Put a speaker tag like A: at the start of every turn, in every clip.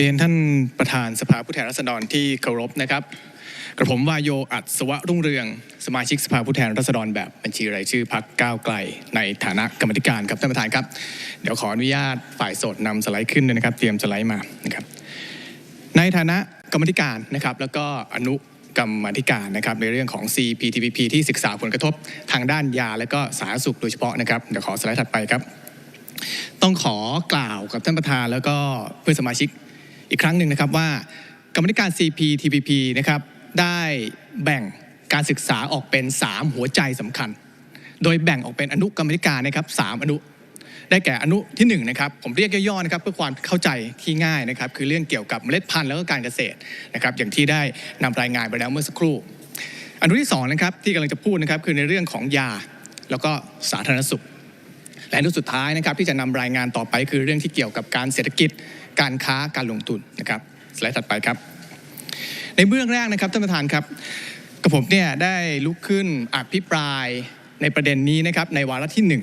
A: เรียนท่านประธานสภาผู้แทนราษฎรที่เคารพนะครับ กระผมวายโยอัศวะรุ่งเรือง สมาชิกสภาผู้แทนราษฎรแบบบัญชีรายชื่อพักก้าวไกล ในฐานะกรรมธิการครับท่านประธานครับ เดี๋ยวขออนุญาตฝ่ายสดนำสไลด์ขึ้นเลยนะครับ เตรียมสไลด์มานะครับ ในฐานะกรรมธิการนะครับ แล้วก็อนุกรรมธิการนะครับในเรื่องของ CPTPP ที่ศึกษาผลกระทบทางด้านยา และก็สาธารณสุขโดยเฉพาะนะครับเดี๋ยวขอสไลด์ถัดไปครับ ต้องขอกล่าวกับท่านประธานแล้วก็เพื่อนสมาชิก อีกครั้งหนึ่งนะครับว่ากรรมธิการ CPTPP นะครับได้แบ่งการศึกษาออกเป็น 3 หัวใจสำคัญ โดยแบ่งออกเป็นอนุกรรมธิการนะครับสามอนุ ได้แก่อนุที่1นะครับผมเรียกย่อๆนะครับเพื่อความเข้าใจที่ง่ายนะครับคือเรื่องเกี่ยวกับเมล็ดพันธุ์แล้วก็การเกษตรนะครับอย่างที่ได้นำรายงานไปแล้วเมื่อสักครู่ อนุที่สองนะครับที่กำลังจะพูดนะครับคือในเรื่องของยาแล้วก็สาธารณสุขและอนุสุดท้ายนะครับที่จะนำรายงานต่อไปคือเรื่องที่เกี่ยวกับการเศรษฐกิจ การค้าการลงทุนนะครับสไลด์ถัดไปครับ ในเบื้องแรกนะครับท่านประธานครับกับผมเนี่ยได้ลุกขึ้นอภิปรายในประเด็นนี้นะครับในวาระที่หนึ่ง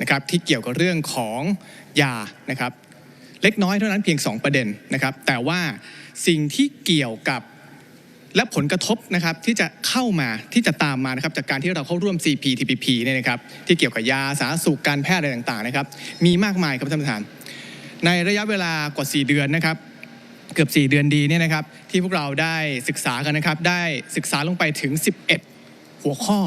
A: นะครับที่เกี่ยวกับเรื่องของยานะครับ เล็กน้อยเท่านั้นเพียง 2 ประเด็นนะครับ แต่ว่าสิ่งที่เกี่ยวกับและผลกระทบนะครับที่จะเข้ามาที่จะตามมานะครับจากการที่เราเข้าร่วม CPTPP เนี่ยนะครับที่เกี่ยวกับยาสาธารณสุขการแพทย์อะไรต่างๆนะครับมีมากมายครับท่านประธาน ในระยะเวลากว่า 4 เดือนนะครับ เกือบ 4 เดือนดีเนี่ยนะครับ ที่พวกเราได้ศึกษากันนะครับ ได้ศึกษาลงไปถึง 11 หัวข้อ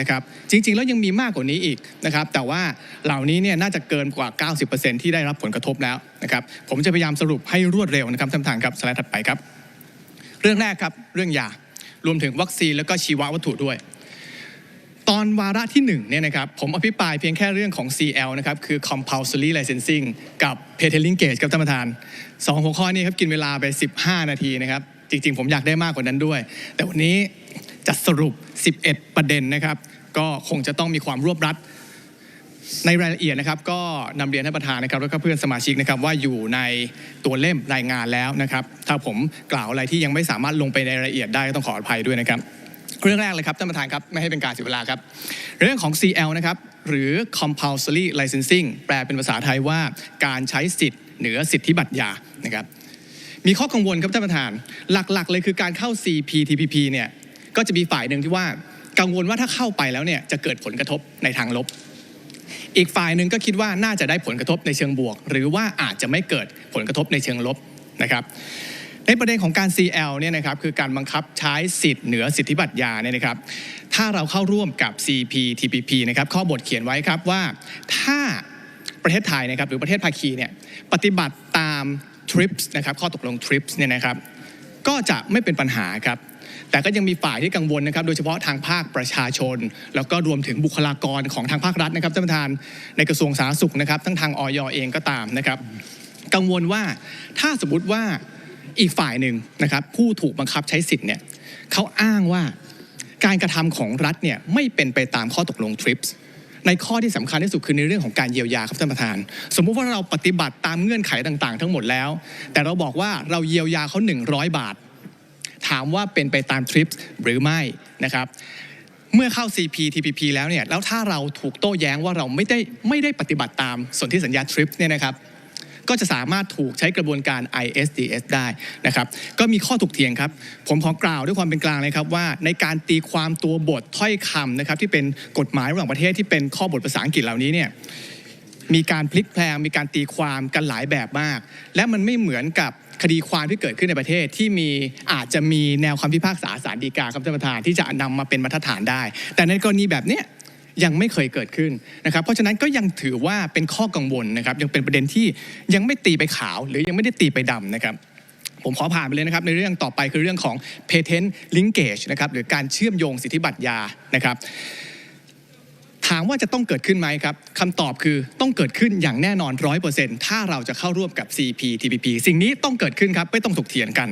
A: นะครับจริงๆ แล้วยังมีมากกว่านี้อีกนะครับแต่ว่าเหล่านี้เนี่ยน่าจะเกินกว่า 90%ที่ได้รับผลกระทบแล้วนะครับผมจะพยายามสรุปให้รวดเร็วนะครับท่านประธานครับสไลด์ถัดไปครับ เรื่องแรกครับเรื่องยารวมถึงวัคซีนแล้วก็ชีววัตถุด้วย ตอนวาระที่1เนี่ยนะครับผมอภิปรายเพียงแค่เรื่องของ CL นะครับคือ compulsory licensing กับ patent linkage ครับท่านประธานสองหัวข้อนี้ครับกินเวลาไป 15 นาทีนะครับจริงๆ ผมอยากได้มากกว่านั้นด้วย แต่วันนี้จะสรุป 11 ประเด็นนะครับ ก็คงจะต้องมีความรวบรัดในรายละเอียดนะครับ ก็นำเรียนท่านประธานนะครับ แล้วก็เพื่อนสมาชิกนะครับว่าอยู่ในตัวเล่มรายงานแล้วนะครับ ถ้าผมกล่าวอะไรที่ยังไม่สามารถลงไปในรายละเอียดได้ก็ต้องขออภัยด้วยนะครับ เรื่องแรกเลยครับท่านประธานครับไม่ให้เป็นการเสียเวลาครับ เรื่องของ CL นะครับหรือ compulsory licensing แปลเป็นภาษาไทยว่าการใช้สิทธิ์เหนือสิทธิบัตรยานะครับมีข้อกังวลครับท่านประธาน หลักๆ เลยคือการเข้า CPTPP เนี่ยก็จะมีฝ่ายหนึ่งที่ว่ากังวลว่าถ้าเข้าไปแล้วเนี่ยจะเกิดผลกระทบในทางลบ อีกฝ่ายหนึ่งก็คิดว่าน่าจะได้ผลกระทบในเชิงบวก หรือว่าอาจจะไม่เกิดผลกระทบในเชิงลบนะครับ ในประเด็นของการ CL เนี่ยนะครับคือการบังคับใช้สิทธิ์เหนือสิทธิบัตรยาเนี่ยนะครับ ถ้าเราเข้าร่วมกับ CPTPP นะครับข้อบทเขียนไว้ครับว่าถ้าประเทศไทยนะครับหรือประเทศภาคีเนี่ยปฏิบัติตาม TRIPS นะครับข้อตกลง TRIPS เนี่ยนะครับก็จะไม่เป็นปัญหาครับแต่ก็ยังมีฝ่ายที่กังวลนะครับ โดยเฉพาะทางภาคประชาชน แล้วก็รวมถึงบุคลากรของทางภาครัฐนะครับท่านประธานในกระทรวงสาธารณสุขนะครับ ทั้งทางออยเองก็ตามนะครับ กังวลว่าถ้าสมมติว่า อีกฝ่ายหนึ่งนะครับผู้ถูกบังคับใช้สิทธิ์เนี่ยเขาอ้างว่าการกระทำของรัฐเนี่ยไม่เป็นไปตามข้อตกลง TRIPS ในข้อที่สำคัญที่สุดคือในเรื่องของการเยียวยาครับท่านประธาน สมมุติว่าเราปฏิบัติตามเงื่อนไขต่างๆ ทั้งหมดแล้ว แต่เราบอกว่าเราเยียวยาเขา 100 บาท ถามว่าเป็นไปตาม TRIPS หรือไม่นะครับเมื่อเข้า CPTPP แล้วเนี่ยแล้วถ้าเราถูกโต้แย้งว่าเราไม่ได้ไม่ได้ปฏิบัติตามสนธิสัญญา TRIPS เนี่ยนะครับ ก็จะสามารถถูกใช้กระบวนการ ISDS ได้นะครับก็มีข้อถกเถียงครับ ผมขอกล่าวด้วยความเป็นกลางเลยครับว่า ในการตีความตัวบทถ้อยคำนะครับที่เป็นกฎหมายระหว่างประเทศที่เป็นข้อบทภาษาอังกฤษเหล่านี้เนี่ยมีการพลิกแพลงมีการตีความกันหลายแบบมาก และมันไม่เหมือนกับคดีความที่เกิดขึ้นในประเทศที่มีอาจจะมีแนวความพิพากษาศาลฎีกาครับท่านประธานที่จะนำมาเป็นมาตรฐานได้ แต่ในกรณีแบบเนี้ย ยังไม่เคยเกิดขึ้นนะครับ เพราะฉะนั้นก็ยังถือว่าเป็นข้อกังวลนะครับ ยังเป็นประเด็นที่ยังไม่ตีไปขาว หรือยังไม่ได้ตีไปดำนะครับผมขอผ่านไปเลยนะครับในเรื่องต่อไปคือเรื่องของ patent linkage นะครับหรือการเชื่อมโยงสิทธิบัตรยานะครับ ถามว่าจะต้องเกิดขึ้นไหมครับคำตอบคือต้องเกิดขึ้นอย่างแน่นอน 100%ถ้าเราจะเข้าร่วมกับ CPTPP สิ่งนี้ต้องเกิดขึ้นครับไม่ต้องถกเถียงกัน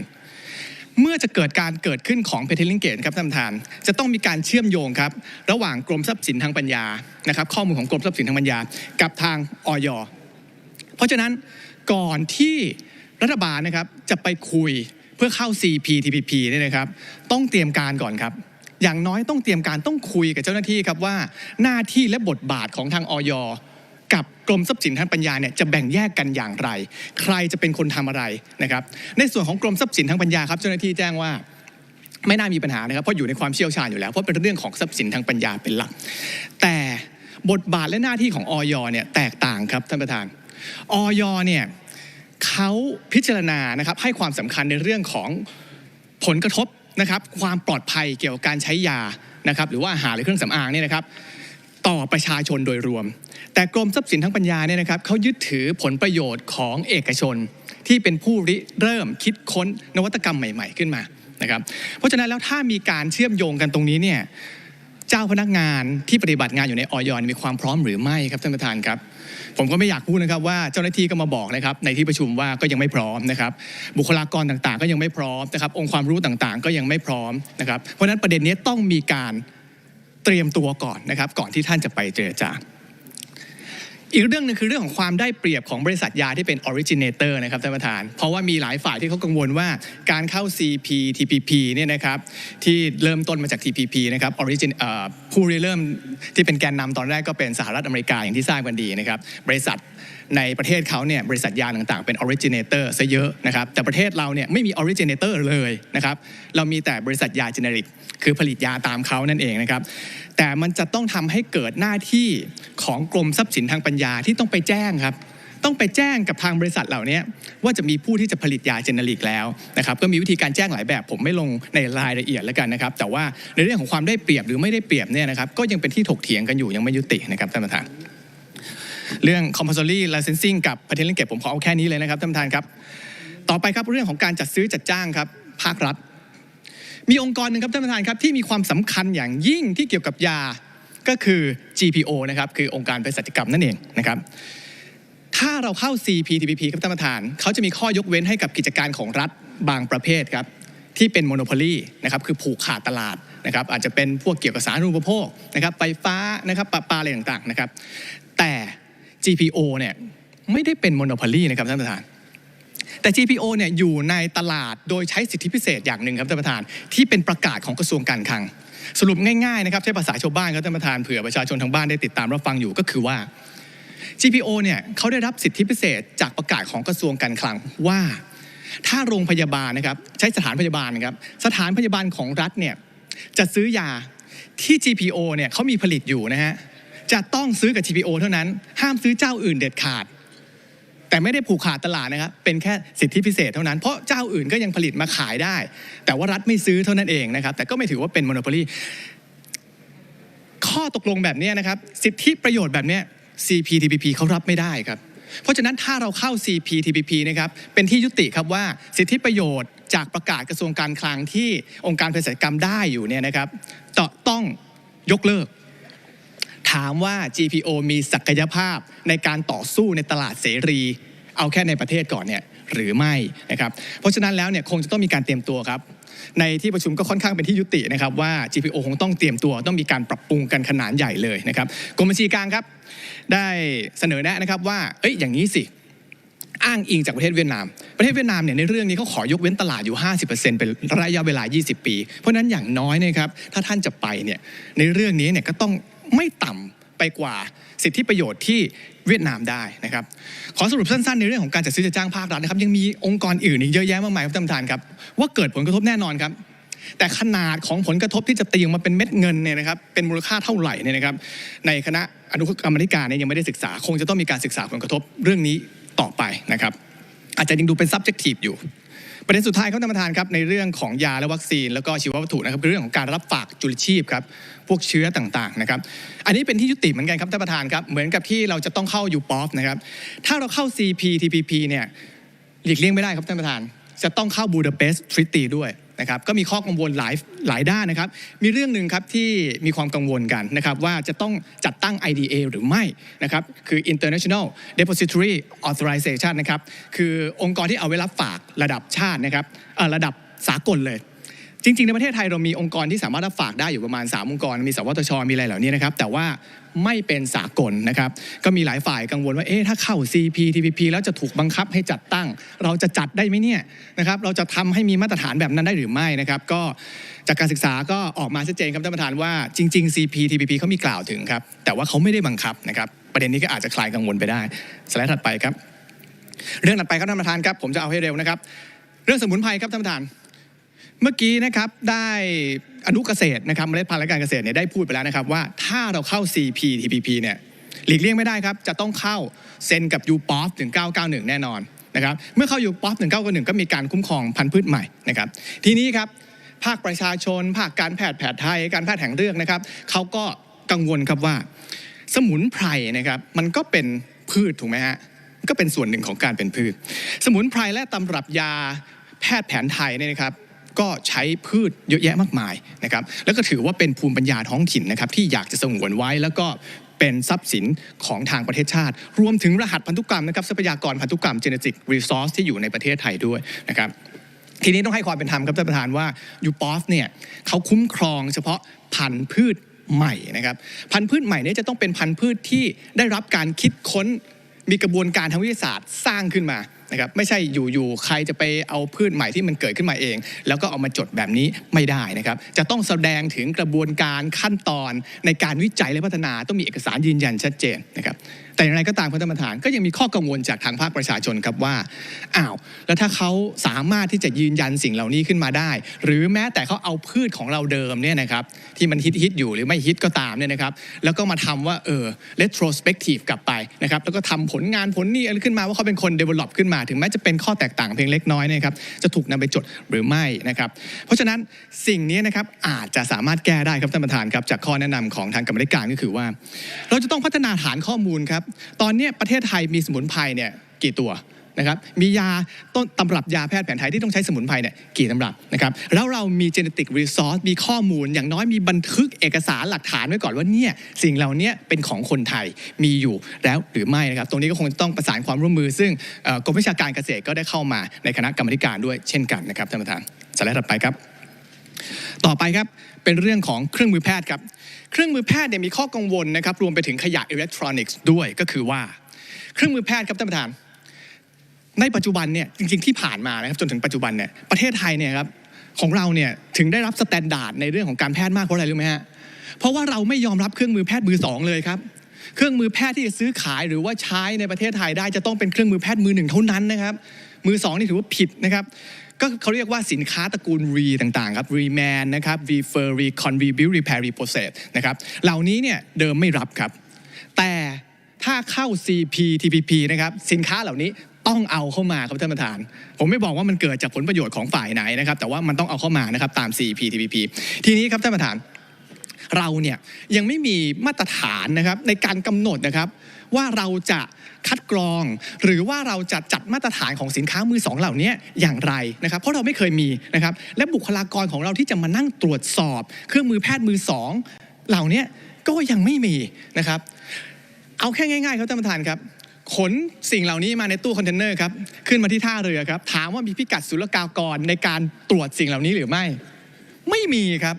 A: เมื่อจะเกิดการเกิดขึ้นของ Patent Linkage ครับท่านประธาน จะต้องมีการเชื่อมโยงครับ ระหว่างกรมทรัพย์สินทางปัญญานะครับ ข้อมูลของกรมทรัพย์สินทางปัญญา กับทางออยเพราะฉะนั้นก่อนที่รัฐบาลนะครับจะไปคุยเพื่อเข้า CPTPP เนี่ยนะครับ ต้องเตรียมการก่อนครับอย่างน้อยต้องเตรียมการต้องคุยกับเจ้าหน้าที่ครับว่าหน้าที่และบทบาทของทางออย กับกรมทรัพย์สินทางปัญญาเนี่ยจะแบ่งแยกกันอย่างไร ใครจะเป็นคนทำอะไรนะครับ ในส่วนของกรมทรัพย์สินทางปัญญาครับเจ้าหน้าที่แจ้งว่าไม่น่ามีปัญหานะครับเพราะอยู่ในความเชี่ยวชาญอยู่แล้วเพราะเป็นเรื่องของทรัพย์สินทางปัญญาเป็นหลัก แต่บทบาทและหน้าที่ของออยเนี่ยแตกต่างครับท่านประธานออยเนี่ยเขาพิจารณานะครับให้ความสำคัญในเรื่องของผลกระทบนะครับ ความปลอดภัยเกี่ยวกับการใช้ยานะครับ หรือว่าอาหารหรือเครื่องสำอางเนี่ยนะครับ ต่อประชาชนโดยรวม แต่กรมทรัพย์สินทางปัญญาเนี่ยนะครับเขายึดถือผลประโยชน์ของเอกชน ที่เป็นผู้ริเริ่มคิดค้นนวัตกรรมใหม่ ๆ ขึ้นมานะครับเพราะฉะนั้นแล้วถ้ามีการเชื่อมโยงกันตรงนี้เนี่ยเจ้าพนักงานที่ปฏิบัติงานอยู่ในออยมีความพร้อมหรือไม่ครับท่านประธานครับ ผมก็ไม่อยากพูดนะครับว่าเจ้าหน้าที่ก็มาบอกนะครับในที่ประชุมว่าก็ยังไม่พร้อมนะครับบุคลากรต่างๆ ก็ยังไม่พร้อมนะครับองค์ความรู้ต่างๆ ก็ยังไม่พร้อมนะครับเพราะฉะนั้นประเด็นนี้ต้องมีการ รียมตัวก่อนนะครับ ก่อนที่ท่านจะไปเจรจาอีกเรื่องหนึงคือเรื่องของความได้เปรียบของบริษัทยาที่เป็นออริจินเตอร์นะครับท่านประธาน เพราะว่ามีหลายฝ่ายที่เขากังวลว่าการเข้า CP TPP เนี่ยนะครับที่เริ่มต้นมาจาก TPP นะครับ origin ผู้ริเริ่มที่เป็นแกนนำตอนแรกก็เป็นสหรัฐอเมริกาอย่างที่ทราบกันดีนะครับบริษัท ในประเทศเขาเนี่ยบริษัทยาต่างๆ เป็น originator ซะเยอะนะครับแต่ประเทศเราเนี่ยไม่มี originator เลยนะครับเรามีแต่บริษัทยา generic คือผลิตยาตามเขานั่นเองนะครับแต่มันจะต้องทำให้เกิดหน้าที่ของกรมทรัพย์สินทางปัญญาที่ต้องไปแจ้งครับต้องไปแจ้งกับทางบริษัทเหล่านี้ว่าจะมีผู้ที่จะผลิตยาเจเนริกแล้วนะครับก็มีวิธีการแจ้งหลายแบบ ผมไม่ลงในรายละเอียดแล้วกันนะครับแต่ว่าในเรื่องของความได้เปรียบหรือไม่ได้เปรียบเนี่ยนะครับก็ยังเป็นที่ถกเถียงกันอยู่ยังไม่ยุตินะครับท่านประธาน เรื่อง compulsory licensing กับ patent linkage ผมขอเอาแค่นี้เลยนะครับท่านประธานครับ ต่อไปครับเรื่องของการจัดซื้อจัดจ้างครับภาครัฐ มีองค์กรหนึ่งครับท่านประธานครับที่มีความสำคัญอย่างยิ่งที่เกี่ยวกับยาก็คือ GPO นะครับคือองค์การเภสัชกรรมนั่นเองนะครับถ้าเราเข้า CPTPP ครับท่านประธานเขาจะมีข้อยกเว้นให้กับกิจการของรัฐบางประเภทครับที่เป็นโมโนโพลีนะครับคือผูกขาดตลาดนะครับอาจจะเป็นพวกเกี่ยวกับสาธารณูปโภคนะครับไฟฟ้านะครับปลาปลาอะไรต่างๆนะครับแต่ GPO เนี่ยไม่ได้เป็นโมโนโพลีนะครับท่านประธาน แต่ GPO เนี่ยอยู่ในตลาดโดยใช้สิทธิพิเศษอย่างหนึ่งครับท่านประธาน ที่เป็นประกาศของกระทรวงการคลัง สรุปง่ายๆนะครับใช้ภาษาชาวบ้านครับท่านประธานเผื่อประชาชนทางบ้านได้ติดตามรับฟังอยู่ก็คือว่า GPO เนี่ยเขาได้รับสิทธิพิเศษจากประกาศของกระทรวงการคลังว่า ถ้าโรงพยาบาลนะครับใช้สถานพยาบาลนะครับสถานพยาบาลของรัฐเนี่ยจะซื้อยาที่ GPO เนี่ยเขามีผลิตอยู่นะฮะ จะต้องซื้อกับ GPO เท่านั้น ห้ามซื้อเจ้าอื่นเด็ดขาด แต่ไม่ได้ผูกขาดตลาดนะครับ เป็นแค่สิทธิพิเศษเท่านั้น เพราะเจ้าอื่นก็ยังผลิตมาขายได้ แต่ว่ารัฐไม่ซื้อเท่านั้นเองนะครับ แต่ก็ไม่ถือว่าเป็นมโนโพลีข้อตกลงแบบนี้นะครับ สิทธิประโยชน์แบบนี้ CPTPP เขารับไม่ได้ครับ เพราะฉะนั้นถ้าเราเข้า CPTPP นะครับ เป็นที่ยุติครับว่าสิทธิประโยชน์จากประกาศกระทรวงการคลังที่องค์การเภสัชกรรมได้อยู่เนี่ยนะครับจะต้องยกเลิก ถามว่า GPO มีศักยภาพในการต่อสู้ในตลาดเสรี เอาแค่ในประเทศก่อนเนี่ยหรือไม่นะครับเพราะฉะนั้นแล้วเนี่ยคงจะต้องมีการเตรียมตัวครับ ในที่ประชุมก็ค่อนข้างเป็นที่ยุตินะครับว่า GPO คงต้องเตรียมตัวต้องมีการปรับปรุงกันขนาดใหญ่เลยนะครับกรมบัญชีกลางครับ ได้เสนอแนะนะครับว่าเอ้ยอย่างนี้สิอ้างอิงจากประเทศเวียดนาม ประเทศเวียดนามเนี่ยในเรื่องนี้เขาขอยกเว้นตลาดอยู่ 50%เป็นระยะเวลา 20 ปี เพราะนั้นอย่างน้อยนะครับ ถ้าท่านจะไปเนี่ยในเรื่องนี้เนี่ยก็ต้อง ไม่ต่ำไปกว่าสิทธิประโยชน์ที่เวียดนามได้นะครับ ขอสรุปสั้นๆ ในเรื่องของการจัดซื้อจัดจ้างภาครัฐนะครับ ยังมีองค์กรอื่นอีกเยอะแยะมากมายครับท่านประธานครับว่าเกิดผลกระทบแน่นอนครับ แต่ขนาดของผลกระทบที่จะตีออกมาเป็นเม็ดเงินเนี่ยนะครับเป็นมูลค่าเท่าไหร่เนี่ยนะครับ ในคณะอนุกรรมธิการเนี่ยยังไม่ได้ศึกษา คงจะต้องมีการศึกษาผลกระทบเรื่องนี้ต่อไปนะครับ อาจจะยังดูเป็น subjective อยู่ ประเด็นสุดท้ายครับท่านประธานครับในเรื่องของยาและวัคซีน แล้วก็ชีววัตถุนะครับเรื่องของการรับฝากจุลชีพครับพวกเชื้อต่างๆนะครับอันนี้เป็นที่ยุติเหมือนกันครับท่านประธานครับเหมือนกับที่เราจะต้องเข้ายูปอฟนะครับถ้าเราเข้า CPTPP เนี่ยหลีกเลี่ยงไม่ได้ครับท่านประธาน จะต้องเข้าบูดาเปสต์ทริตีด้วย นะครับก็มีข้อกังวลหลายหลายด้านนะครับ มีเรื่องหนึ่งครับที่มีความกังวลกันนะครับว่าจะต้องจัดตั้ง IDA หรือไม่นะครับคือ International Depository Authorization นะครับคือองค์กรที่เอาไว้รับฝากระดับชาตินะครับระดับสากลเลย จริงๆ ในประเทศไทยเรามีองค์กรที่สามารถรับฝากได้อยู่ประมาณ 3 องค์กร มีสวทช มีอะไรเหล่านี้นะครับ แต่ว่าไม่เป็นสากลนะครับ ก็มีหลายฝ่ายกังวลว่า เอ๊ะ ถ้าเข้า CPTPP แล้วจะถูกบังคับให้จัดตั้ง เราจะจัดได้ไหมเนี่ยนะครับ เราจะทำให้มีมาตรฐานแบบนั้นได้หรือไม่นะครับ ก็จากการศึกษาก็ออกมาชัดเจนครับท่านประธานว่าจริง ๆ CPTPP เขามีกล่าวถึงครับ แต่ว่าเขาไม่ได้บังคับนะครับ ประเด็นนี้ก็อาจจะคลายกังวลไปได้ สไลด์ถัดไปครับ เรื่องถัดไปครับท่านประธานครับ ผมจะเอาให้เร็วนะครับ เรื่องสมุนไพรครับท่านประธาน เมื่อกี้นะครับได้อนุเกษตรนะครับเมล็ดพันธุ์และการเกษตรเนี่ยได้พูดไปแล้วนะครับว่าถ้าเราเข้า CPTPP เนี่ยหลีกเลี่ยงไม่ได้ครับ จะต้องเข้าเซ็นกับ UPOF 1991 แน่นอนนะครับเมื่อเข้า UPOF 1991 ก็มีการคุ้มครองพันธุ์พืชใหม่นะครับทีนี้ครับภาคประชาชน ภาคการแพทย์แผนไทย การแพทย์แห่งเรื่องนะครับเขาก็กังวลครับว่า สมุนไพรนะครับมันก็เป็นพืชถูกไหมฮะก็เป็นส่วนหนึ่งของการเป็นพืช สมุนไพรและตำรับยาแพทย์แผนไทยเนี่ยนะครับ ก็ใช้พืชเยอะแยะมากมายนะครับแล้วก็ถือว่าเป็นภูมิปัญญาท้องถิ่นนะครับที่อยากจะสงวนไว้แล้วก็เป็นทรัพย์สินของทางประเทศชาติ รวมถึงรหัสพันธุกรรมนะครับทรัพยากรพันธุกรรม genetic resource ที่อยู่ในประเทศไทยด้วยนะครับทีนี้ต้องให้ความเป็นธรรมครับท่านประธานว่ายูปอฟเนี่ยเขาคุ้มครองเฉพาะพันธุ์พืชใหม่นะครับพันธุ์พืชใหม่นี่ยจะต้องเป็นพันธุ์พืชที่ได้รับการคิดค้นมีกระบวนการทางวิทยาศาสตร์สร้างขึ้นมา นะครับไม่ใช่อยู่ๆใครจะไปเอาพืชใหม่ที่มันเกิดขึ้นมาเอง แล้วก็เอามาจดแบบนี้ไม่ได้นะครับ จะต้องแสดงถึงกระบวนการขั้นตอนในการวิจัยและพัฒนาต้องมีเอกสารยืนยันชัดเจนนะครับแต่อย่างไรก็ตามครับท่านประธานก็ยังมีข้อกังวลจากทางภาคประชาชนครับว่าอ้าวแล้วถ้าเขาสามารถที่จะยืนยันสิ่งเหล่านี้ขึ้นมาได้ หรือแม้แต่เขาเอาพืชของเราเดิมเนี่ยนะครับที่มันฮิตฮิตอยู่หรือไม่ฮิตก็ตามเนี่ยนะครับแล้วก็มาทำว่าเออ retrospective กลับไปนะครับแล้วก็ทำผลงานผลนี่อะไรขึ้นมาว่าเขาเป็นคน develop ขึ้นมาถึงแม้จะเป็นข้อแตกต่างเพียงเล็กน้อยเนะครับจะถูกนำไปจดหรือไม่นะครับ เพราะฉะนั้นสิ่งนี้นะครับอาจจะสามารถแก้ได้ครับท่านประธานครับจากข้อแนะนำของทางกรรมการก็คือว่า เราจะต้องพัฒนาฐานข้อมูลครับตอนนี้ประเทศไทยมีสมุนไพรเนี่ยกี่ตัว นะครับมียาต้นตำรับยาแพทย์แผนไทยที่ต้องใช้สมุนไพรเนี่ยกี่ตำรับนะครับแล้วเรามี genetic resource มีข้อมูล อย่างน้อยมีบันทึกเอกสารหลักฐานไว้ก่อนว่าเนี่ยสิ่งเหล่านี้เป็นของคนไทยมีอยู่แล้วหรือไม่นะครับตรงนี้ก็คงต้องประสานความร่วมมือ ซึ่งกรมวิชาการเกษตรก็ได้เข้ามาในคณะกรรมการด้วยเช่นกันนะครับท่านประธานสไลด์ถัดไปครับ ต่อไปครับเป็นเรื่องของเครื่องมือแพทย์ครับเครื่องมือแพทย์เนี่ยมีข้อกังวลนะครับรวมไปถึงขยะอิเล็กทรอนิกส์ด้วยก็คือว่า เครื่องมือแพทย์ครับท่านประธาน ในปัจจุบันเนี่ยจริงๆที่ผ่านมานะครับจนถึงปัจจุบันเนี่ยประเทศไทยเนี่ยครับของเราเนี่ยถึงได้รับสแตนดาร์ดในเรื่องของการแพทย์มากเพราะอะไรรู้ไหมฮะเพราะว่าเราไม่ยอมรับเครื่องมือแพทย์มือสองเลยครับเครื่องมือแพทย์ที่จะซื้อขายหรือว่าใช้ในประเทศไทยได้จะต้องเป็นเครื่องมือแพทย์มือหนึ่งเท่านั้นนะครับมือสองนี่ถือว่าผิดนะครับก็เขาเรียกว่าสินค้าตระกูล re ต่างๆครับ reman นะครับ refer recon rebuild repair reprocess นะครับเหล่านี้เนี่ยเดิมไม่รับครับ แต่ถ้าเข้า CPTPP นะครับสินค้าเหล่านี้ ต้องเอาเข้ามาครับท่านประธาน ผมไม่บอกว่ามันเกิดจากผลประโยชน์ของฝ่ายไหนนะครับ แต่ว่ามันต้องเอาเข้ามานะครับตาม CPTPP ทีนี้ครับท่านประธานเราเนี่ยยังไม่มีมาตรฐานนะครับในการกำหนดนะครับ ว่าเราจะคัดกรอง หรือว่าเราจะจัดมาตรฐานของสินค้ามือสองเหล่านี้อย่างไรนะครับ เพราะเราไม่เคยมีนะครับ และบุคลากรของเราที่จะมานั่งตรวจสอบ เครื่องมือแพทย์มือสองเหล่านี้ก็ยังไม่มีนะครับ เอาแค่ง่ายๆครับท่านประธานครับ ขนสิ่งเหล่านี้มาในตู้คอนเทนเนอร์ครับขึ้นมาที่ท่าเรือครับถามว่ามีพิกัดศุลกากรในการตรวจสิ่งเหล่านี้หรือไม่ ไม่มีครับ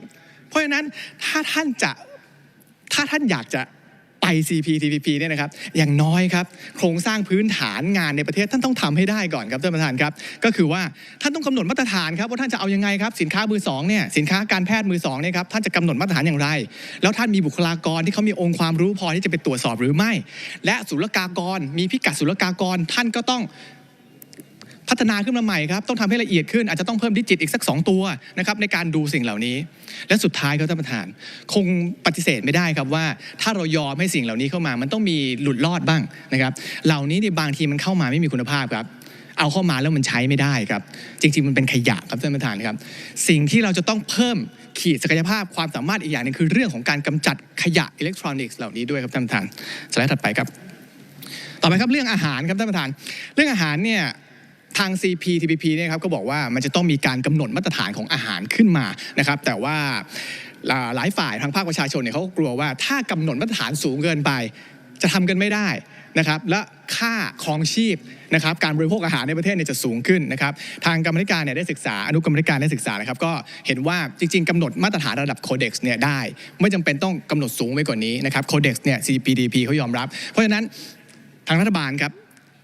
A: เพราะฉะนั้นถ้าท่านจะถ้าท่านอยากจะ ไป CPTPP เนี่ยนะครับอย่างน้อยครับโครงสร้างพื้นฐานงานในประเทศท่านต้องทำให้ได้ก่อนครับท่านประธานครับก็คือว่าท่านต้องกำหนดมาตรฐานครับว่าท่านจะเอายังไงครับสินค้ามือสองเนี่ยสินค้าการแพทย์มือสองเนี่ยครับท่านจะกำหนดมาตรฐานอย่างไร แล้วท่านมีบุคลากรที่เขามีองค์ความรู้พอที่จะไปตรวจสอบหรือไม่ และศุลกากรมีพิกัดศุลกากรท่านก็ต้อง พัฒนาขึ้นมาใหม่ครับต้องทำให้ละเอียดขึ้นอาจจะต้องเพิ่มดิจิตอีกสัก 2 ตัวนะครับในการดูสิ่งเหล่านี้ และสุดท้ายครับท่านประธาน คงปฏิเสธไม่ได้ครับว่า ถ้าเรายอมให้สิ่งเหล่านี้เข้ามา มันต้องมีหลุดรอดบ้างนะครับเหล่านี้เนี่ยบางทีมันเข้ามาไม่มีคุณภาพครับเอาเข้ามาแล้วมันใช้ไม่ได้ครับ จริง ๆ มันเป็นขยะครับท่านประธานครับ สิ่งที่เราจะต้องเพิ่มขีดศักยภาพความสามารถอีกอย่างหนึงคือเรื่องของการกำจัดขยะอิเล็กทรอนิกส์เหล่านี้ด้วยครับท่านประธานสไลด์ถัดไปครับ ต่อไปครับเรื่องอาหารครับท่านประธาน เรื่องอาหารเนี่ย ทาง CPTPP เนี่ยครับก็บอกว่ามันจะต้องมีการกำหนดมาตรฐานของอาหารขึ้นมานะครับ แต่ว่าหลายฝ่ายทางภาคประชาชนเนี่ยเขาก็กลัวว่าถ้ากำหนดมาตรฐานสูงเกินไป จะทำกันไม่ได้นะครับ และค่าครองชีพนะครับ การบริโภคอาหารในประเทศเนี่ยจะสูงขึ้นนะครับ ทางกรรมธิการเนี่ยได้ศึกษาอนุกรรมธิการได้ศึกษานะครับ ก็เห็นว่าจริง ๆกำหนดมาตรฐานระดับโคเด็กซ์เนี่ยได้ ไม่จำเป็นต้องกำหนดสูงไปกว่านี้นะครับโคเด็กซ์เนี่ย CPDP เขายอมรับ เพราะฉะนั้นทางรัฐบาลครับ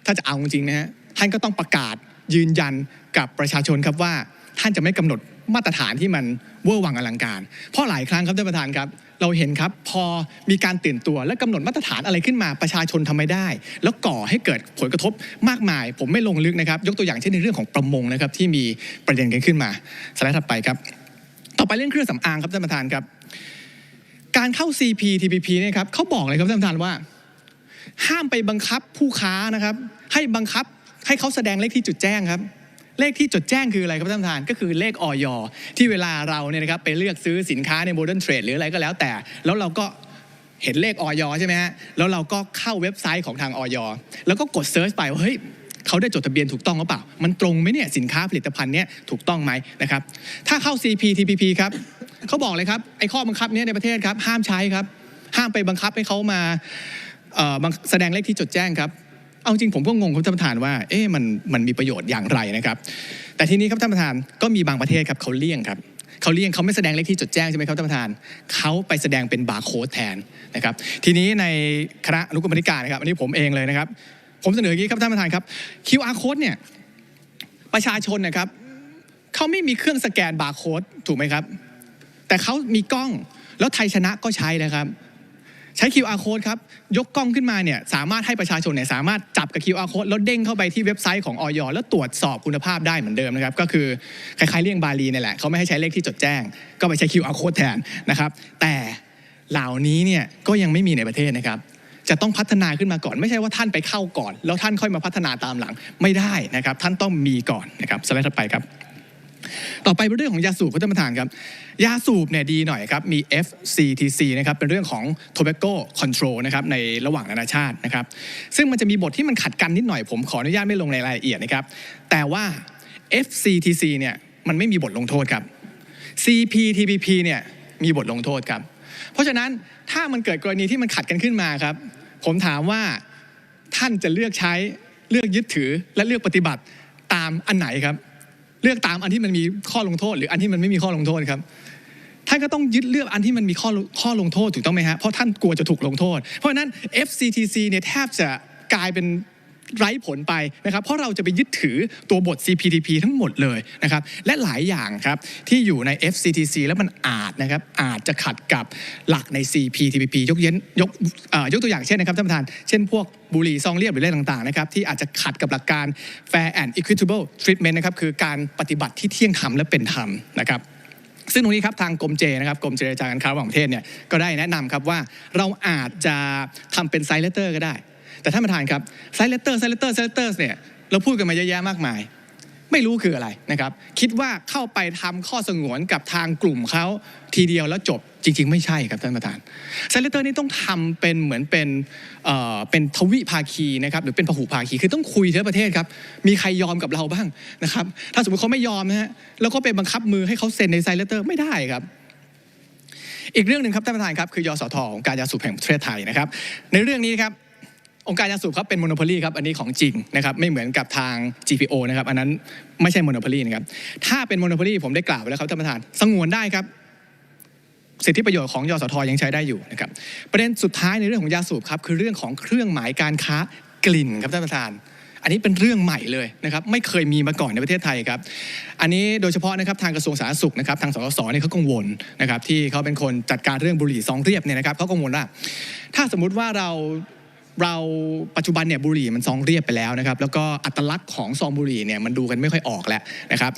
A: ถ้าจะเอาจริงๆนะฮะ ท่านก็ต้องประกาศยืนยันกับประชาชนครับว่า ท่านจะไม่กำหนดมาตรฐานที่มันเวอร์วังอลังการ เพราะหลายครั้งครับท่านประธานครับ เราเห็นครับพอมีการตื่นตัวและกำหนดมาตรฐานอะไรขึ้นมาประชาชนทำไม่ได้ แล้วก่อให้เกิดผลกระทบมากมาย ผมไม่ลงลึกนะครับ ยกตัวอย่างเช่นในเรื่องของประมงนะครับที่มีประเด็นกันขึ้นมาสไลด์ถัดไปครับ ต่อไปเรื่องเครื่องสำอางครับท่านประธานครับ การเข้า CPTPP เนี่ยครับเขาบอกเลยครับท่านประธานว่า ห้ามไปบังคับผู้ค้านะครับ ให้บังคับ ให้เขาแสดงเลขที่จุดแจ้งครับ เลขที่จดแจ้งคืออะไรครับท่านประธานก็คือเลขออยที่เวลาเราเนี่ยนะครับไปเลือกซื้อสินค้าในโมเดิร์นเทรดหรืออะไรก็แล้วแต่ แล้วเราก็เห็นเลขออยใช่ไหมฮะแล้วเราก็เข้าเว็บไซต์ของทางออยแล้วก็กดเซิร์ชไปว่าเฮ้ยเขาได้จดทะเบียนถูกต้องหรือเปล่า มันตรงไหมเนี่ยสินค้าผลิตภัณฑ์เนี่ยถูกต้องไหมนะครับ ถ้าเข้า CPTPP ครับเขาบอกเลยครับไอ้ข้อบังคับเนี้ในประเทศครับห้ามใช้ครับ ห้ามไปบังคับให้เขามาแสดงเลขที่จดแจ้งครับ เอาจริงผมก็งงครับท่านประธานว่าเอ๊ะมันมันมีประโยชน์อย่างไรนะครับ แต่ทีนี้ครับท่านประธานก็มีบางประเทศครับเขาเลี่ยงครับเขาเลี่ยงเขาไม่แสดงเลขที่จดแจ้งใช่ไหมครับท่านประธานเขาไปแสดงเป็นบาร์โค้ดแทนนะครับ ทีนี้ในคณะอนุกรรมธิการนะครับ อันนี้ผมเองเลยนะครับ ผมเสนออย่างนี้ครับท่านประธานครับ QR code เนี่ยประชาชนนะครับเขาไม่มีเครื่องสแกนบาร์โค้ดถูกไหมครับ แต่เขามีกล้องแล้วไทยชนะก็ใช้นะครับ ใช้ QR code ครับ ยกกล้องขึ้นมาเนี่ยสามารถให้ประชาชนเนี่ยสามารถจับกับ QR code แล้วเด้งเข้าไปที่เว็บไซต์ของออยแล้วตรวจสอบคุณภาพได้เหมือนเดิมนะครับ ก็คือคล้ายๆเลี่ยงบาลีเนี่ยแหละเขาไม่ให้ใช้เลขที่จดแจ้ง ก็ไปใช้ QR code แทนนะครับ แต่เหล่านี้เนี่ยก็ยังไม่มีในประเทศนะครับจะต้องพัฒนาขึ้นมาก่อน ไม่ใช่ว่าท่านไปเข้าก่อน แล้วท่านค่อยมาพัฒนาตามหลังไม่ได้นะครับ ท่านต้องมีก่อนนะครับสไลด์ถัดไปครับ ต่อไปเป็นเรื่องของยาสูบครับท่านประธานครับ ยาสูบเนี่ยดีหน่อยครับ มี FCTC นะครับเป็นเรื่องของ tobacco control นะครับในระหว่างนานาชาตินะครับ ซึ่งมันจะมีบทที่มันขัดกันนิดหน่อยผมขออนุญาตไม่ลงในรายละเอียดนะครับ แต่ว่า FCTC เนี่ยมันไม่มีบทลงโทษครับ CPTPP เนี่ยมีบทลงโทษครับ เพราะฉะนั้นถ้ามันเกิดกรณีที่มันขัดกันขึ้นมาครับ ผมถามว่าท่านจะเลือกใช้เลือกยึดถือและเลือกปฏิบัติตามอันไหนครับ ลือกตามอันที่มันมีข้อลงโทษ หรืออันที่มันไม่มีข้อลงโทษครับท่านก็ต้องยึดเลือกอันที่มันมีข้อข้อลงโทษถูกต้องไหมฮะเพราะท่านกลัวจะถูกลงโทษ เพราะฉะนั้น FCTC เนี่ยแทบจะกลายเป็น ไร้ผลไปนะครับเพราะเราจะไปยึดถือตัวบท CPTP ทั้งหมดเลยนะครับและหลายอย่างครับที่อยู่ใน FCTC แล้วมันอาจนะครับอาจจะขัดกับหลักใน CPTPP ยกเย็นยกยกตัวอย่างเช่นนะครับท่านประธาน เช่นพวกบุหรี่ซองเรียบหรืออะไรต่างๆนะครับที่อาจจะขัดกับหลักการ fair and equitable treatment นะครับคือการปฏิบัติที่เที่ยงธรรมและเป็นธรรมนะครับซึ่งตรงนี้ครับทางกรมเจนะครับกรมเจรจาการค้าระหว่างประเทศเนี่ยก็ได้แนะนำครับว่าเราอาจจะทำเป็นไซเลเตอร์ก็ได้ แต่ท่านประธานครับไซเลเตอร์ไซเลเตอร์ไซเลเตอร์เนี่ยเราพูดกันมาเยอะแยะมากมาย ไม่รู้คืออะไรนะครับ คิดว่าเข้าไปทำข้อสงวนกับทางกลุ่มเขาทีเดียวแล้วจบจริง ๆ ไม่ใช่ครับท่านประธานไซเลเตอร์นี่ต้องทำเป็นเหมือนเป็นเอ่อเป็นทวิภาคีนะครับหรือเป็นพหุภาคีคือต้องคุยทั้งประเทศครับมีใครยอมกับเราบ้างนะครับ ถ้าสมมติเขาไม่ยอมนะฮะแล้วก็ไปบังคับมือให้เขาเซ็นในไซเลเตอร์ไม่ได้ครับอีกเรื่องหนึ่งครับท่านประธานครับคือยสทของการยาสูบแห่งประเทศไทยนะครับ ในเรื่องนี้ครับ การยาสูบครับเป็นโมโนโพลีครับอันนี้ของจริงนะครับไม่เหมือนกับทาง GPO นะครับอันนั้นไม่ใช่โมโนโพลีนะครับถ้าเป็นโมโนโพลีผมได้กล่าวไว้แล้วครับท่านประธานสงวนได้ครับสิทธิประโยชน์ของยสทยังใช้ได้อยู่นะครับประเด็นสุดท้ายในเรื่องของยาสูบครับคือเรื่องของเครื่องหมายการค้ากลิ่นครับท่านประธาน อันนี้เป็นเรื่องใหม่เลยนะครับไม่เคยมีมาก่อนในประเทศไทยครับอันนี้โดยเฉพาะนะครับทางกระทรวงสาธารณสุขนะครับทางสสสเนี่ยเขากังวลนะครับที่เขาเป็นคนจัดการเรื่องบุหรี่ซองเรียบเนี่ยนะครับเขากังวลว่า ถ้าสมมุติว่าเรา เราปัจจุบันเนี่ยบุหรี่มันซองเรียบไปแล้วนะครับแล้วก็อัตลักษณ์ของซองบุหรี่เนี่ยมันดูกันไม่ค่อยออกแล้วนะครับ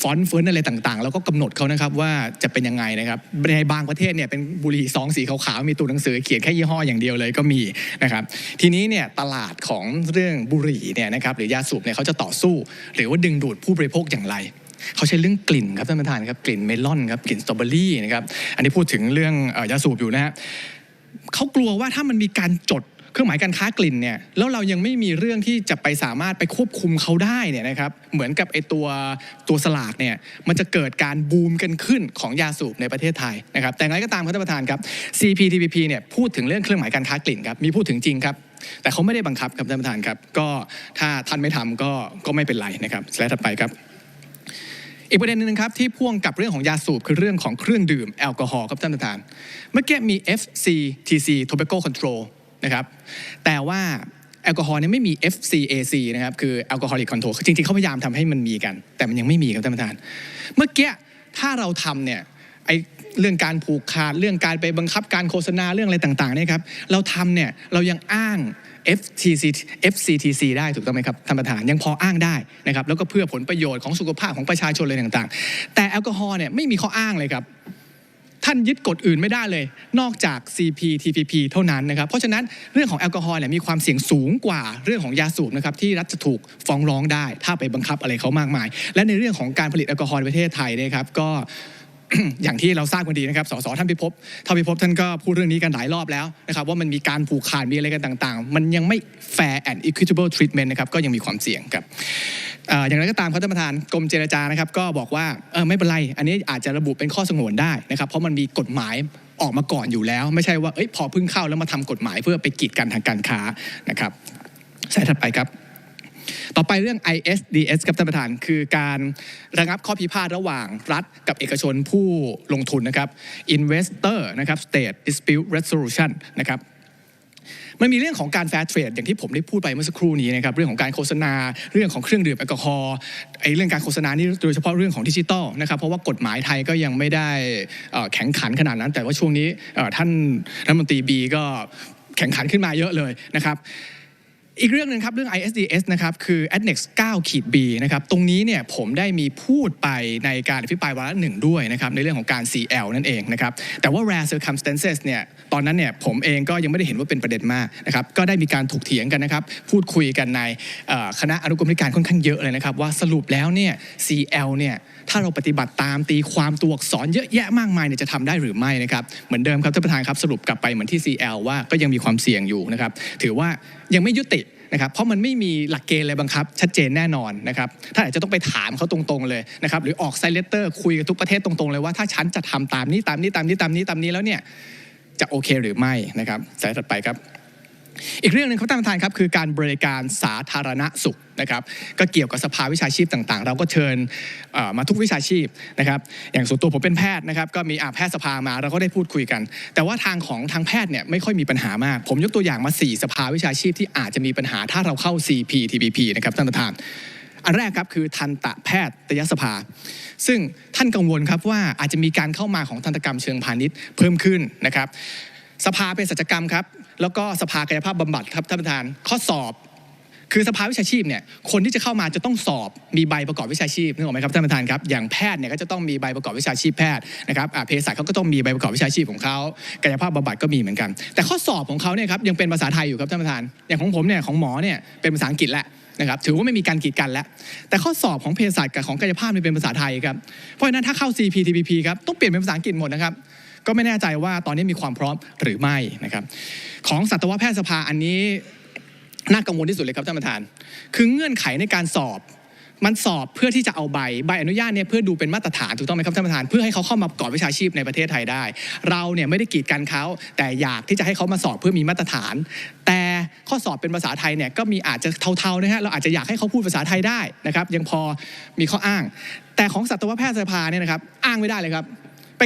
A: ฟอนต์เฟิร์นอะไรต่างๆ แล้วก็กำหนดเขานะครับว่าจะเป็นยังไงนะครับในบางประเทศเนี่ยเป็นบุหรี่ซองสีขาวๆมีตัวหนังสือเขียนแค่ยี่ห้ออย่างเดียวเลยก็มีนะครับทีนี้เนี่ยตลาดของเรื่องบุหรี่เนี่ยนะครับหรือยาสูบเนี่ยเขาจะต่อสู้ หรือว่าดึงดูดผู้บริโภคอย่างไรเขาใช้เรื่องกลิ่นครับท่านประธานครับกลิ่นเมลอนครับกลิ่นสตรอเบอรี่นะครับอันนี้พูดถึงเรื่องยาสูบอยู่นะฮะเขากลัวว่าถ้ามันมีการจด เครื่องหมายการค้ากลิ่นเนี่ยแล้วเรายังไม่มีเรื่องที่จะไปสามารถไปควบคุมเขาได้เนี่ยนะครับเหมือนกับไอตัวตัวสลากเนี่ยมันจะเกิดการบูมกันขึ้นของยาสูบในประเทศไทยนะครับแต่อย่างไรก็ตามครับท่านประธานครับ CPTPP เนี่ยพูดถึงเรื่องเครื่องหมายการค้ากลิ่นครับมีพูดถึงจริงครับแต่เขาไม่ได้บังคับครับท่านประธานครับ ก็ถ้าท่านไม่ทำก็ก็ไม่เป็นไรนะครับสไลด์ถัดไปครับ อีกประเด็นหนึงครับที่พ่วงกับเรื่องของยาสูบคือเรื่องของเครื่องดื่มแอลกอฮอล์ครับท่านประธาน เมื่อกี้มี FCTC Tobacco Control นะครับแต่ว่าแอลกอฮอล์เนี่ยไม่มี FCAC นะครับคือ Alcoholic Control จริงๆเขาพยายามทำให้มันมีกัน แต่มันยังไม่มีครับท่านประธาน เมื่อกี้ถ้าเราทำเนี่ยไอเรื่องการผูกขาดเรื่องการไปบังคับการโฆษณาเรื่องอะไรต่างๆเนี่ยครับเราทำเนี่ยเรายังอ้าง FTC FCTC ได้ถูกต้องไหมครับท่านประธานยังพออ้างได้นะครับแล้วก็เพื่อผลประโยชน์ของสุขภาพของประชาชนอะไรต่างๆ แต่แอลกอฮอล์เนี่ยไม่มีข้ออ้างเลยครับ ท่านยึดกฎอื่นไม่ได้เลย นอกจาก CPTPP เท่านั้นนะครับ เพราะฉะนั้นเรื่องของแอลกอฮอล์เนี่ยมีความเสี่ยงสูงกว่าเรื่องของยาสูบนะครับที่รัฐจะถูกฟ้องร้องได้ ถ้าไปบังคับอะไรเขามากมาย และในเรื่องของการผลิตแอลกอฮอล์ในประเทศไทยเนยครับก็อย่างที่เราทราบกันดีนะครับ สสท่านพิภพท่านพิภพท่านก็พูดเรื่องนี้กันหลายรอบแล้วนะครับว่ามันมีการผูกขาดมีอะไรกันต่างๆ มันยังไม่ fair and equitable treatment นะครับก็ยังมีความเสี่ยงครับ อย่างไรก็ตามครับท่านประธานกรมเจรจานะครับ ก็บอกว่าไม่เป็นไร อันนี้อาจจะระบุเป็นข้อสงวนได้นะครับ เพราะมันมีกฎหมายออกมาก่อนอยู่แล้ว ไม่ใช่ว่าอพอเพึ่งเข้าแล้วมาทำกฎหมายเพื่อไปกีดกันทางการค้านะครับสายถัดไปครับ ต่อไปเรื่อง ISDS ครับท่านประธาน คือการระงับข้อพิพาทระหว่างรัฐกับเอกชนผู้ลงทุนนะครับ Investor นะครับ State Dispute Resolution นะครับ มันมีเรื่องของการแฟร์เทรดอย่างที่ผมได้พูดไปเมื่อสักครู่นี้นะครับเรื่องของการโฆษณาเรื่องของเครื่องดื่มแอลกอฮอล์ไอ้เรื่องการโฆษณานี่โดยเฉพาะเรื่องของดิจิตอลนะครับเพราะว่ากฎหมายไทยก็ยังไม่ได้แข็งขันขนาดนั้น แต่ว่าช่วงนี้ท่านรัฐมนตรีบีก็แข่งขันขึ้นมาเยอะเลยนะครับ อีกเรื่องหนึ่งครับเรื่อง ISDS นะครับคือ Annex 9ขีด B นะครับตรงนี้เนี่ยผมได้มีพูดไปในการอภิปรายวาระหนึ่งด้วยนะครับในเรื่องของการ CL นั่นเองนะครับแต่ว่า rare circumstances เนี่ยตอนนั้นเนี่ยผมเองก็ยังไม่ได้เห็นว่าเป็นประเด็นมากนะครับก็ได้มีการถกเถียงกันนะครับพูดคุยกันในคณะอนุกรรมการค่อนข้างเยอะเลยนะครับว่าสรุปแล้วเนี่ย CL เนี่ยถ้าเราปฏิบัติตามตีความตัวอักษรเยอะแยะมากมายเนี่ยจะทำได้หรือไม่นะครับเหมือนเดิมครับท่านประธานครับสรุปกลับไปเหมือนที่ CL ว่าก็ยังมีความเสี่ยงอยู่นะครับถือว่ายังไม่ยุตินะครับเพราะมันไม่มีหลักเกณฑ์อะไรบังคับ ชัดเจนแน่นอนนะครับถ้าอาจจะต้องไปถามเขาตรงๆเลยนะครับหรือออกไซเลเตอร์คุยกับทุกประเทศตรงๆเลยว่าถ้าฉันจะทำตามนี้ตามนี้ตามนี้ตามนี้ตามนี้แล้วเนี่ยจะโอเคหรือไม่นะครับสายถัดไปครับ อีกเรื่องหนึ่งครับท่านประธานครับคือการบริการสาธารณสุขนะครับก็เกี่ยวกับสภาวิชาชีพต่างๆ เราก็เชิญมาทุกวิชาชีพนะครับอย่างส่วนตัวผมเป็นแพทย์นะครับก็มีอาแพทยสภามาเราก็ได้พูดคุยกัน แต่ว่าทางของทางแพทย์เนี่ยไม่ค่อยมีปัญหามาก ผมยกตัวอย่างมา 4 สภาวิชาชีพที่อาจจะมีปัญหาถ้าเราเข้า CPTPP นะครับท่านประธานอันแรกครับคือทันตแพทยสภา ซึ่งท่านกังวลครับว่าอาจจะมีการเข้ามาของทันตกรรมเชิงพาณิชย์เพิ่มขึ้นนะครับ สภาเป็นศัลยกรรมครับ แล้วก็สภากายภาพบำบัดครับท่านประธาน ข้อสอบ คือสภาวิชาชีพเนี่ย คนที่จะเข้ามาจะต้องสอบ มีใบประกอบวิชาชีพนึกออกไหมครับท่านประธานครับ อย่างแพทย์เนี่ยก็จะต้องมีใบประกอบวิชาชีพแพทย์นะครับเภสัชเขาก็ต้องมีใบประกอบวิชาชีพของเขากายภาพบำบัดก็มีเหมือนกัน แต่ข้อสอบของเขาเนี่ยครับยังเป็นภาษาไทยอยู่ครับท่านประธาน อย่างของผมเนี่ยของหมอเนี่ยเป็นภาษาอังกฤษแหละนะครับถือว่าไม่มีการกีดกันแล้ว แต่ข้อสอบของเภสัชกับของกายภาพเนี่ยเป็นภาษาไทยครับ เพราะฉะนั้นถ้าเข้า CPTPP ครับต้องเปลี่ยนเป็นภาษาอังกฤษหมดนะครับ ก็ไม่แน่ใจว่าตอนนี้มีความพร้อมหรือไม่นะครับของสัตวแพทยสภาอันนี้น่ากังวลที่สุดเลยครับท่านประธาน คือเงื่อนไขในการสอบมันสอบเพื่อที่จะเอาใบใบอนุญาตเนี่ยเพื่อดูเป็นมาตรฐานถูกต้องไหมครับท่านประธานเพื่อให้เขาเข้ามาประกอบวิชาชีพในประเทศไทยได้ เราเนี่ยไม่ได้กีดกันเขาแต่อยากที่จะให้เขามาสอบเพื่อมีมาตรฐาน แต่ข้อสอบเป็นภาษาไทยเนี่ยก็มีอาจจะเทาๆนะฮะเราอาจจะอยากให้เขาพูดภาษาไทยได้นะครับยังพอมีข้ออ้าง แต่ของสัตวแพทยสภาเนี่ยนะครับอ้างไม่ได้เลยครับ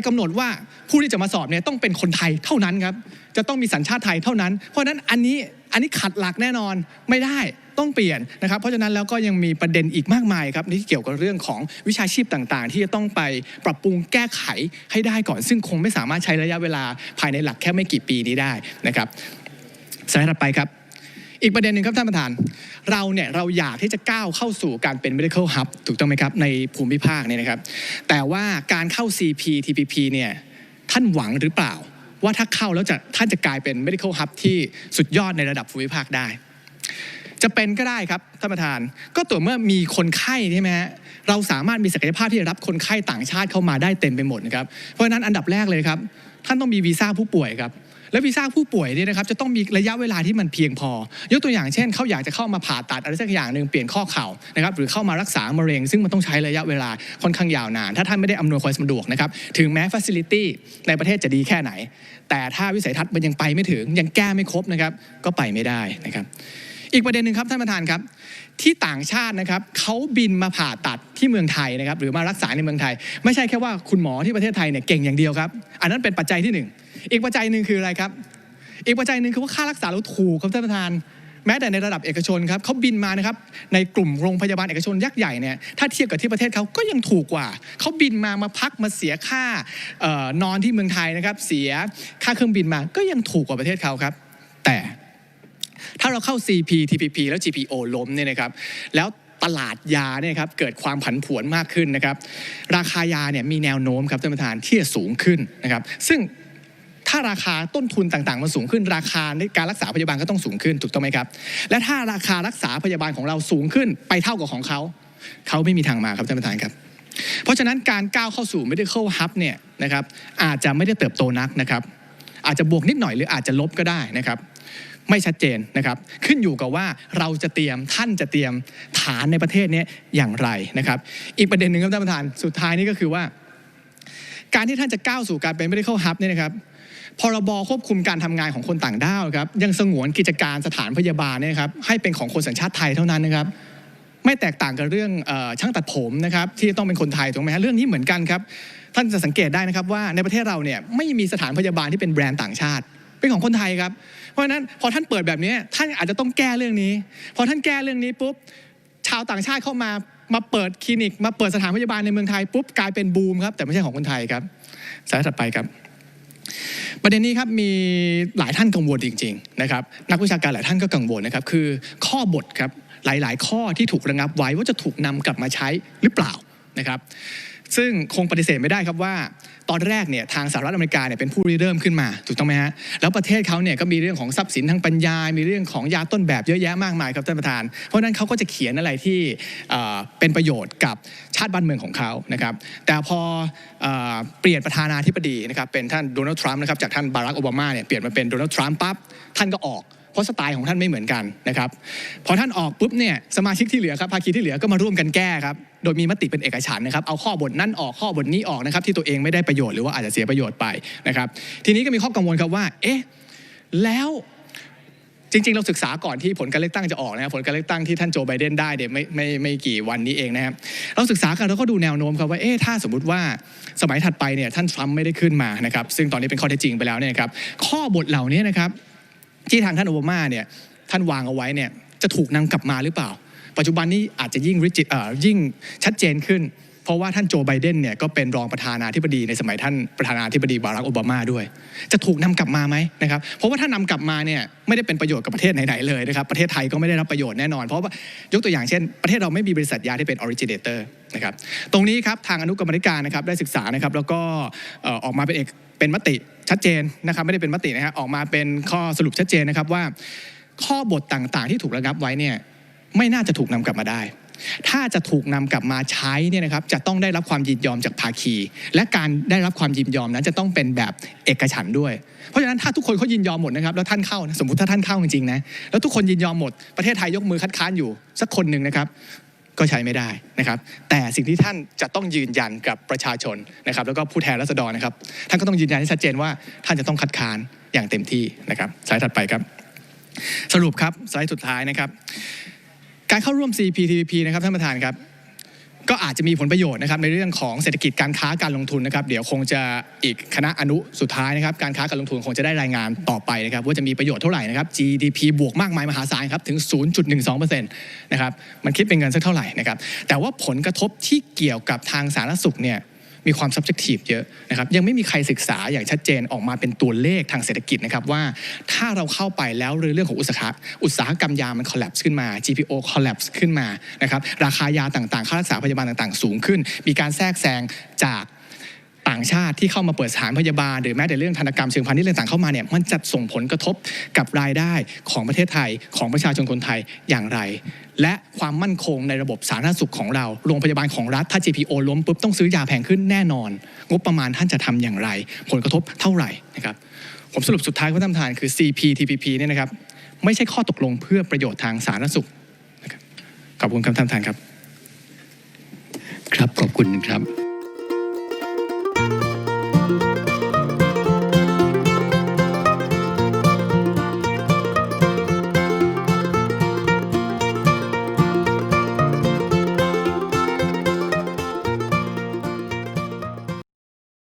A: กำหนดว่าผู้ที่จะมาสอบเนี่ยต้องเป็นคนไทยเท่านั้นครับ จะต้องมีสัญชาติไทยเท่านั้น เพราะฉะนั้นอันนี้อันนี้ขัดหลักแน่นอนไม่ได้ต้องเปลี่ยนนะครับ เพราะฉะนั้นแล้วก็ยังมีประเด็นอีกมากมายครับที่เกี่ยวกับเรื่องของวิชาชีพต่างๆ ที่จะต้องไปปรับปรุงแก้ไขให้ได้ก่อน ซึ่งคงไม่สามารถใช้ระยะเวลาภายในหลักแค่ไม่กี่ปีนี้ได้นะครับสไลด์ถัดไปครับ อีกประเด็นหนึ่งครับท่านประธาน เราเนี่ยเราอยากที่จะก้าวเข้าสู่การเป็น medical hub ถูกต้องไหมครับ ในภูมิภาคเนี่ยนะครับ แต่ว่าการเข้า CPTPP เนี่ยท่านหวังหรือเปล่า ว่าถ้าเข้าแล้วจะท่านจะกลายเป็น medical hub ที่สุดยอดในระดับภูมิภาคได้ จะเป็นก็ได้ครับท่านประธาน ก็ต่อเมื่อมีคนไข้ใช่ไหมฮะเราสามารถมีศักยภาพที่จะรับคนไข้ต่างชาติเข้ามาได้เต็มไปหมดนะครับเพราะฉะนั้นอันดับแรกเลยครับท่านต้องมีวีซ่าผู้ป่วยครับ และวีซ่าผู้ป่วยเนี่ยนะครับจะต้องมีระยะเวลาที่มันเพียงพอ ยกตัวอย่างเช่นเขาอยากจะเข้ามาผ่าตัดอะไรสักอย่างหนึ่งเปลี่ยนข้อเข่านะครับหรือเข้ามารักษามะเร็ง ซึ่งมันต้องใช้ระยะเวลาค่อนข้างยาวนาน ถ้าท่านไม่ได้อำนวยความสะดวกนะครับถึงแม้ฟัซิลิตี้ในประเทศจะดีแค่ไหน แต่ถ้าวิสัยทัศน์มันยังไปไม่ถึงยังแก้ไม่ครบนะครับก็ไปไม่ได้นะครับอีกประเด็นหนึ่งครับท่านประธานครับ ที่ต่างชาตินะครับเขาบินมาผ่าตัดที่เมืองไทยนะครับหรือมารักษาในเมืองไทย ไม่ใช่แค่ว่าคุณหมอที่ประเทศไทยเนี่ยเก่งอย่างเดียวครับ อันนั้นเป็นปัจจัยที่หนึ่ง อีกปัจจัยหนึ่งคืออะไรครับ อีกปัจจัยหนึ่งคือว่าค่ารักษาเราถูกครับท่านประธาน แม้แต่ในระดับเอกชนครับเขาบินมานะครับในกลุ่มโรงพยาบาลเอกชนยักษ์ใหญ่เนี่ยถ้าเทียบกับที่ประเทศเขาก็ยังถูกกว่าเขาบินมามาพักมาเสียค่าออนอนที่เมืองไทยนะครับเสียค่าเครื่องบินมาก็ยังถูกกว่าประเทศเขาครับ แต่ถ้าเราเข้า CP TPP แล้ว GPO ล้มเนี่ยนะครับแล้วตลาดยาเนี่ยครับเกิดความผันผวนมากขึ้นนะครับ ราคายาเนี่ยมีแนวโน้มครับท่านประธานที่จะสูงขึ้นนะครับ ซึ่ง ถ้าราคาต้นทุนต่างๆมันสูงขึ้น ราคาในการรักษาพยาบาลก็ต้องสูงขึ้นถูกต้องไหมครับ และถ้าราคารักษาพยาบาลของเราสูงขึ้นไปเท่ากับของเขา เขาไม่มีทางมาครับท่านประธานครับ เพราะฉะนั้นการก้าวเข้าสู่ medical hub เนี่ยนะครับอาจจะไม่ได้เติบโตนักนะครับ อาจจะบวกนิดหน่อยหรืออาจจะลบก็ได้นะครับไม่ชัดเจนนะครับ ขึ้นอยู่กับว่าเราจะเตรียมท่านจะเตรียมฐานในประเทศนี้อย่างไรนะครับ อีกประเด็นหนึ่งครับท่านประธานสุดท้ายนี่ก็คือว่า การที่ท่านจะก้าวสู่การเป็น medical hub เนี่ยนะครับ พรบควบคุมการทำงานของคนต่างด้าวครับยังสงวนกิจการสถานพยาบาลเนี่ยนะครับให้เป็นของคนสัญชาติไทยเท่านั้นนะครับ ไม่แตกต่างกับเรื่องช่างตัดผมนะครับที่ต้องเป็นคนไทยถูกไหมฮะเรื่องนี้เหมือนกันครับท่านจะสังเกตได้นะครับว่าในประเทศเราเนี่ยไม่มีสถานพยาบาลที่เป็นแบรนด์ต่างชาติ เป็นของคนไทยครับ เพราะฉะนั้นพอท่านเปิดแบบนี้ท่านอาจจะต้องแก้เรื่องนี้ พอท่านแก้เรื่องนี้ปุ๊บชาวต่างชาติเข้ามามาเปิดคลินิก มาเปิดสถานพยาบาลในเมืองไทยปุ๊บกลายเป็นบูมครับแต่ไม่ใช่ของคนไทยครับสายถัดไปครับ ประเด็นนี้ครับมีหลายท่านกังวลจริงๆนะครับนักวิชาการหลายท่านก็กังวลนะครับคือข้อบทครับหลายๆ ข้อที่ถูกระงับไว้ว่าจะถูกนำกลับมาใช้หรือเปล่านะครับ ซึ่งคงปฏิเสธไม่ได้ครับว่า ตอนแรกเนี่ยทางสหรัฐอเมริกาเนี่ยเป็นผู้ริเริ่มขึ้นมาถูกต้องไหมฮะแล้วประเทศเขาเนี่ยก็มีเรื่องของทรัพย์สินทางปัญญา มีเรื่องของยาต้นแบบเยอะแยะมากมายครับท่านประธาน เพราะนั้นเขาก็จะเขียนอะไรที่เป็นประโยชน์กับชาติบ้านเมืองของเขานะครับแต่พอเปลี่ยนประธานาธิบดีนะครับเป็นท่านโดนัลด์ทรัมป์นะครับจากท่านบารักโอบามาเนี่ยเปลี่ยนมาเป็นโดนัลด์ทรัมป์ปั๊บท่านก็ออก ราะสไตล์ของท่านไม่เหมือนกันนะครับพอท่านออกปุ๊บเนี่ยสมาชิกที่เหลือครับภาคีที่เหลือก็มาร่วมกันแก้ครับโดยมีมติเป็นเอกฉันนะครับเอาข้อบทนั่นออกข้อบทนี้ออกนะครับที่ตัวเองไม่ได้ประโยชน์หรือว่าอาจจะเสียประโยชน์ไปนะครับทีนี้ก็มีข้อกังวลครับว่าเอ๊ะแล้วจริงๆ เราศึกษาก่อนที่ผลการเลือกตั้งจะออกนะครับผลการเลือกตั้งที่ท่านโจไบเดนได้เดี๋ยวไม่ไม่ไม่กี่วันนี้เองนะครับเราศึกษากันแล้วก็ดูแนวโน้มครับว่าเอ๊ะถ้าสมมติว่าสมัยถัดไปเนี่ยท่านทรัมป์ไม่ได้ขึ้นมานะครับซึ่งตอนนี้เป็นข้อเท็จจริงไปแล้วเนี่ยครับข้อบทเหล่านี้นะครับ ที่ทางท่านโอบามาเนี่ยท่านวางเอาไว้เนี่ยจะถูกนำกลับมาหรือเปล่า ปัจจุบันนี้อาจจะยิ่งริจิเอ่อยิ่งชัดเจนขึ้น เพราะว่าท่านโจไบเดนเนี่ยก็เป็นรองประธานาธิบดีในสมัยท่านประธานาธิบดีบารักโอบามาด้วย จะถูกนำกลับมาไหมนะครับเพราะว่าถ้านำกลับมาเนี่ยไม่ได้เป็นประโยชน์กับประเทศไหนๆเลยนะครับประเทศไทยก็ไม่ได้รับประโยชน์แน่นอน เพราะว่ายกตัวอย่างเช่น ประเทศเราไม่มีบริษัทยาที่เป็น originator นะครับตรงนี้ครับทางอนุกรรมธิการนะครับได้ศึกษานะครับแล้วก็ออกมาเป็นเอกเป็นมติชัดเจนนะครับไม่ได้เป็นมตินะฮะออกมาเป็นข้อสรุปชัดเจนนะครับว่า ข้อบทต่างๆ ที่ถูกระงับไว้เนี่ยไม่น่าจะถูกนำกลับมาได้ ถ้าจะถูกนำกลับมาใช้เนี่ยนะครับจะต้องได้รับความยินยอมจากภาคี และการได้รับความยินยอมนั้นจะต้องเป็นแบบเอกฉันด้วย เพราะฉะนั้นถ้าทุกคนเขายินยอมหมดนะครับแล้วท่านเข้านะสมมติถ้าท่านเข้าจริงๆนะแล้วทุกคนยินยอมหมดประเทศไทยยกมือคัดค้านอยู่สักคนหนึ่งนะครับก็ใช้ไม่ได้นะครับแต่สิ่งที่ท่านจะต้องยืนยันกับประชาชนนะครับแล้วก็ผู้แทนราษฎรนะครับท่านก็ต้องยืนยันให้ชัดเจนว่าท่านจะต้องคัดค้านอย่างเต็มที่นะครับสไลด์ถัดไปครับ สรุปครับสไลด์สุดท้ายนะครับ การเข้าร่วม CPTPP นะครับท่านประธานครับก็อาจจะมีผลประโยชน์นะครับในเรื่องของเศรษฐกิจการค้าการลงทุนนะครับ เดี๋ยวคงจะอีกคณะอนุสุดท้ายนะครับ การค้าการลงทุนคงจะได้รายงานต่อไปนะครับ ว่าจะมีประโยชน์เท่าไหร่นะครับ GDP บวกมากมายมหาศาลครับถึง 0.12%นะครับมันคิดเป็นเงินสักเท่าไหร่นะครับแต่ว่าผลกระทบที่เกี่ยวกับทางสาธารณสุขเนี่ย มีความ subjective เยอะนะครับยังไม่มีใครศึกษาอย่างชัดเจนออกมาเป็นตัวเลขทางเศรษฐกิจนะครับว่าถ้าเราเข้าไปแล้วเรื่องของอุตสาหอุตสาหกรรมยามัน collapse ขึ้นมา GPO collapse ขึ้นมานะครับราคายาต่างๆ ค่ารักษาพยาบาลต่างๆ สูงขึ้น มีการแทรกแซงจาก ต่างชาติที่เข้ามาเปิดสถานพยาบาล หรือแม้แต่เรื่องธนกรรมเชิงพาณิชย์ต่างเข้ามาเนี่ยมันจะส่งผลกระทบกับรายได้ของประเทศไทยของประชาชนคนไทยอย่างไร และความมั่นคงในระบบสาธารณสุขของเราโรงพยาบาลของรัฐถ้า GPO ล้มปุ๊บต้องซื้อยาแพงขึ้นแน่นอน งบประมาณท่านจะทำอย่างไร ผลกระทบเท่าไหร่นะครับผมสรุปสุดท้ายว่าท่านประธานคือ CPTPP เนี่ยนะครับไม่ใช่ข้อตกลงเพื่อประโยชน์ทางสาธารณสุขขอบคุณครับท่านประธานครับ
B: ครับขอบคุณครับ